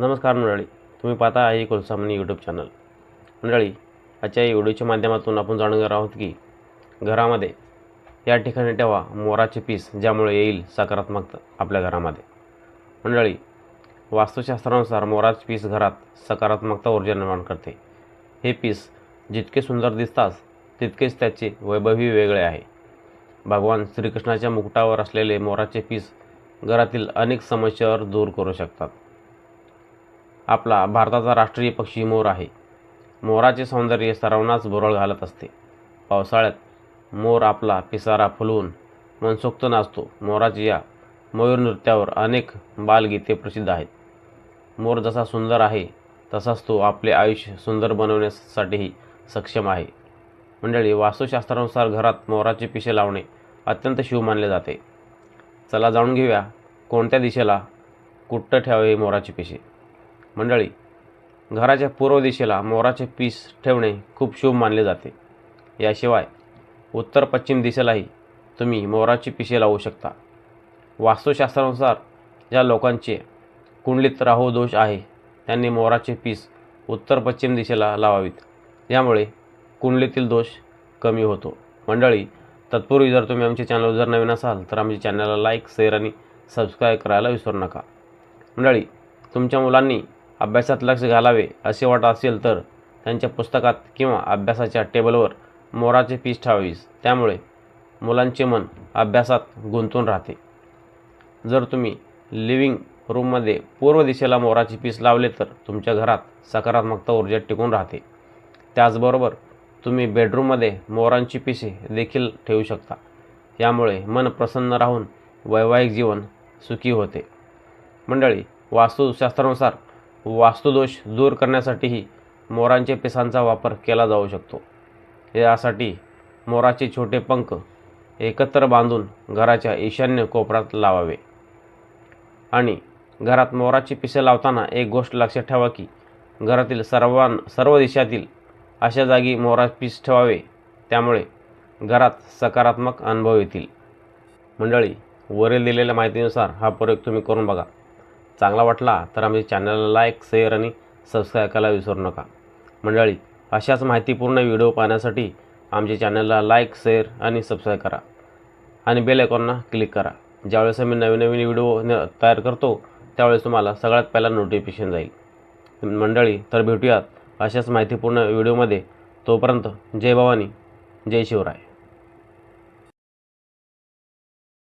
नमस्कार मंडळी तुम्ही पाहता आहे कुलसामनी यूट्यूब चॅनल मंडळी आजच्या व्हिडिओच्या माध्यमातून आपण जाणून घेणार आहोत की घरामध्ये या ठिकाणी ठेवा मोराचे पीस ज्यामुळे येईल सकारात्मकता आपल्या घरामध्ये. मंडळी वास्तुशास्त्रानुसार मोराचे पीस घरात सकारात्मकता ऊर्जा निर्माण करते. हे पीस जितके सुंदर दिसतात तितकेच त्याचे वैभवही वेगळे आहे. भगवान श्रीकृष्णाच्या मुकुटावर असलेले मोराचे पीस घरातील अनेक समस्यावर दूर करू शकतात. आपला भारताचा राष्ट्रीय पक्षी मोर आहे. मोराचे सौंदर्य सर्वांनाच भुरळ घालत असते. पावसाळ्यात मोर आपला पिसारा फुलवून मनसोक्त नाचतो. मोराची या मयूर नृत्यावर अनेक बालगीते प्रसिद्ध आहेत. मोर जसा सुंदर आहे तसाच तो आपले आयुष्य सुंदर बनवण्यासाठीही सक्षम आहे. मंडळी वास्तुशास्त्रानुसार घरात मोराचे पिसे लावणे अत्यंत शुभ मानले जाते. चला जाणून घेऊया कोणत्या दिशेला कुट्ट ठेवावे मोराचे पिशे? मंडळी घराच्या पूर्व दिशेला मोराचे पीस ठेवणे खूप शुभ मानले जाते. याशिवाय उत्तर पश्चिम दिशेलाही तुम्ही मोराची पिशे लावू शकता. वास्तुशास्त्रानुसार ज्या लोकांचे कुंडलीत राहू दोष आहे त्यांनी मोराचे पीस उत्तर पश्चिम दिशेला लावावीत. यामुळे कुंडलीतील दोष कमी होतो. मंडळी तत्पूर्वी जर तुम्ही आमच्या चॅनलवर जर नवीन असाल तर आमच्या चॅनलला लाईक शेअर आणि सबस्क्राईब करायला विसरू नका. मंडळी तुमच्या मुलांनी अभ्यासात लक्ष घालावे असे वाटत असेल तर त्यांच्या पुस्तकात किंवा अभ्यासाच्या टेबलवर मोराचे पीस ठेवावीस. त्यामुळे मुलांचे मन अभ्यासात गुंतून राहते. जर तुम्ही लिव्हिंग रूममध्ये पूर्व दिशेला मोराचे पीस लावले तर तुमच्या घरात सकारात्मकता ऊर्जा टिकून राहते. त्याचबरोबर तुम्ही बेडरूममध्ये मोरांची पिसे देखील ठेवू शकता. यामुळे मन प्रसन्न राहून वैवाहिक जीवन सुखी होते. मंडळी वास्तुशास्त्रानुसार वास्तुदोष दूर करण्यासाठीही मोरांच्या पिसांचा वापर केला जाऊ शकतो. यासाठी मोराचे छोटे पंख एकत्र बांधून घराच्या ईशान्य कोपऱ्यात लावावे. आणि घरात मोराची पिसे लावताना एक गोष्ट लक्षात ठेवा की घरातील सर्वां सर्व दिशातील अशा जागी मोरा पीस ठेवावे त्यामुळे घरात सकारात्मक अनुभव येतील. मंडळी वरील दिलेल्या माहितीनुसार हा प्रयोग तुम्ही करून बघा. चांगला वाटला तर आमच्या चॅनलला लाईक शेअर आणि सबस्क्राईब करायला विसरू नका. मंडळी अशाच माहितीपूर्ण व्हिडिओ पाहण्यासाठी आमच्या चॅनलला लाईक शेअर आणि सबस्क्राईब करा. आणि बेल आयकॉनला क्लिक करा. ज्यावेळेस आम्ही नवीन नवीन व्हिडिओ तयार करतो त्यावेळेस तुम्हाला सगळ्यात पहिला नोटिफिकेशन जाईल. मंडळी तर भेटूयात अशाच माहितीपूर्ण व्हिडिओमध्ये. तोपर्यंत जय भवानी जय शिवराय.